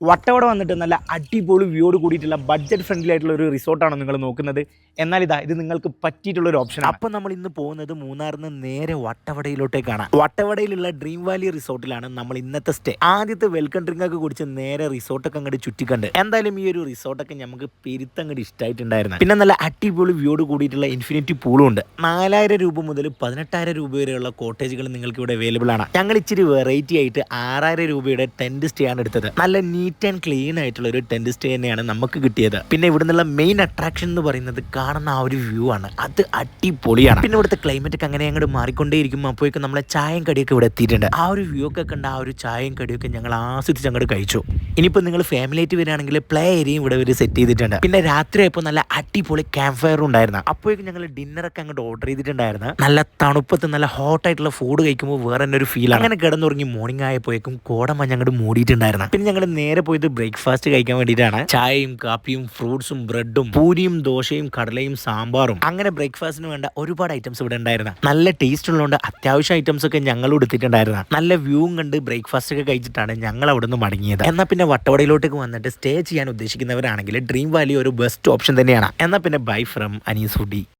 വട്ടവട വന്നിട്ട് നല്ല അടിപൊളി വ്യൂയോട് കൂടിയിട്ടുള്ള ബഡ്ജറ്റ് ഫ്രണ്ട്ലി ആയിട്ടുള്ള ഒരു റിസോർട്ടാണ് നിങ്ങൾ നോക്കുന്നത്? എന്നാൽ ഇതാ ഇത് നിങ്ങൾക്ക് പറ്റിയിട്ടുള്ള ഒരു ഓപ്ഷൻ അപ്പോൾ നമ്മൾ ഇന്ന് പോകുന്നത് മൂന്നാറിൽ നിന്ന് നേരെ വട്ടവടയിലോട്ടേക്കാണ്. വട്ടവടയിലുള്ള ഡ്രീം വാലി റിസോർട്ടിലാണ് നമ്മൾ ഇന്നത്തെ സ്റ്റേ ആദ്യത്തെ വെൽക്കം ഡ്രിങ്ക് ഒക്കെ കുടിച്ച് നേരെ റിസോർട്ടൊക്കെ അങ്ങോട്ട് ചുറ്റിക്കണ്ട്. എന്തായാലും ഈ ഒരു റിസോർട്ടൊക്കെ നമുക്ക് പെരുത്തങ്ങോട്ട് ഇഷ്ടമായിട്ടുണ്ടായിരുന്നു പിന്നെ നല്ല അടിപൊളി വ്യൂയോട് കൂടിയിട്ടുള്ള ഇൻഫിനിറ്റി പൂളും ഉണ്ട്. നാലായിരം രൂപ മുതൽ പതിനെട്ടായിരം രൂപ വരെയുള്ള കോട്ടേജുകൾ നിങ്ങൾക്ക് ഇവിടെ അവൈലബിൾ ആണ്. ഞങ്ങൾ ഇച്ചിരി വെറൈറ്റി ആയിട്ട് ആറായിരം രൂപയുടെ ടെന്റ് സ്റ്റേ ആണ് എടുത്തത്. നല്ല നീറ്റ് ആൻഡ് ക്ലീൻ ആയിട്ടുള്ള ഒരു ടെന്റ് സ്റ്റേ തന്നെയാണ് നമുക്ക് കിട്ടിയത്. പിന്നെ ഇവിടെ നിന്നുള്ള മെയിൻ അട്രാക്ഷൻ എന്ന് പറയുന്നത് കാണുന്ന ആ ഒരു വ്യൂ ആണ്. അത് അടിപൊളിയാണ്. പിന്നെ ഇവിടുത്തെ ക്ലൈമറ്റ് ഒക്കെ അങ്ങനെ അങ്ങോട്ട് മാറിക്കൊണ്ടേയിരിക്കും അപ്പോഴേക്കും നമ്മളെ ചായം കടിയൊക്കെ ഇവിടെ എത്തിയിട്ടുണ്ട്. ആ ഒരു വ്യൂ ഒക്കെ കണ്ട ആ ഒരു ചായയും കടിയൊക്കെ ഞങ്ങൾ ആസ്വദിച്ച് അങ്ങോട്ട് കഴിച്ചു. ഇനിയിപ്പോൾ നിങ്ങൾ ഫാമിലി ആയിട്ട് വരികയാണെങ്കിൽ പ്ലേ ഏരിയയും ഇവിടെ ഒരു സെറ്റ് ചെയ്തിട്ടുണ്ട്. പിന്നെ രാത്രി ആയപ്പോൾ നല്ല അടിപൊളി ക്യാമ്പ് ഫയർ ഉണ്ടായിരുന്നു. അപ്പോഴേക്കും ഞങ്ങൾ ഡിന്നറൊക്കെ അങ്ങോട്ട് ഓർഡർ ചെയ്തിട്ടുണ്ടായിരുന്നു. നല്ല തണുപ്പത്ത് നല്ല ഹോട്ടായിട്ടുള്ള ഫുഡ് കഴിക്കുമ്പോൾ വേറെ തന്നെ ഒരു ഫീൽ അങ്ങനെ കിടന്നുറങ്ങി മോർണിംഗ് ആയപ്പോഴേക്കും കോടമഞ്ഞ് അങ്ങോട്ട് മൂടിയിട്ടുണ്ടായിരുന്നു. പിന്നെ ഞങ്ങൾ നേരെ പോയത് ബ്രേക്ക്ഫാസ്റ്റ് കഴിക്കാൻ വേണ്ടിയിട്ടാണ്. ചായയും കാപ്പിയും ഫ്രൂട്ട്സും ബ്രെഡും പൂരിയും ദോശയും കടലയും സാമ്പാറും. അങ്ങനെ ബ്രേക്ക്ഫാസ്റ്റിന് വേണ്ട ഒരുപാട് ഐറ്റംസ് ഇവിടെ ഉണ്ടായിരുന്നു. നല്ല ടേസ്റ്റ് ഉള്ളതുകൊണ്ട് അത്യാവശ്യം ഐറ്റംസ് ഒക്കെ ഞങ്ങൾ എടുത്തിട്ടുണ്ടായിരുന്നു നല്ല വ്യൂവും കണ്ട് ബ്രേക്ക്ഫാസ്റ്റ് ഒക്കെ കഴിച്ചിട്ടാണ് ഞങ്ങൾ അവിടെ നിന്ന് മടങ്ങിയത്. എന്നാൽ പിന്നെ വട്ടവടയിലോട്ടേക്ക് വന്നിട്ട് സ്റ്റേ ചെയ്യാൻ ഉദ്ദേശിക്കുന്നവരാണെങ്കിൽ ഡ്രീം വാലി ഒരു ബെസ്റ്റ് ഓപ്ഷൻ തന്നെയാണ്. എന്നാൽ പിന്നെ ബൈ ഫ്രം അനീസ് ഫുഡി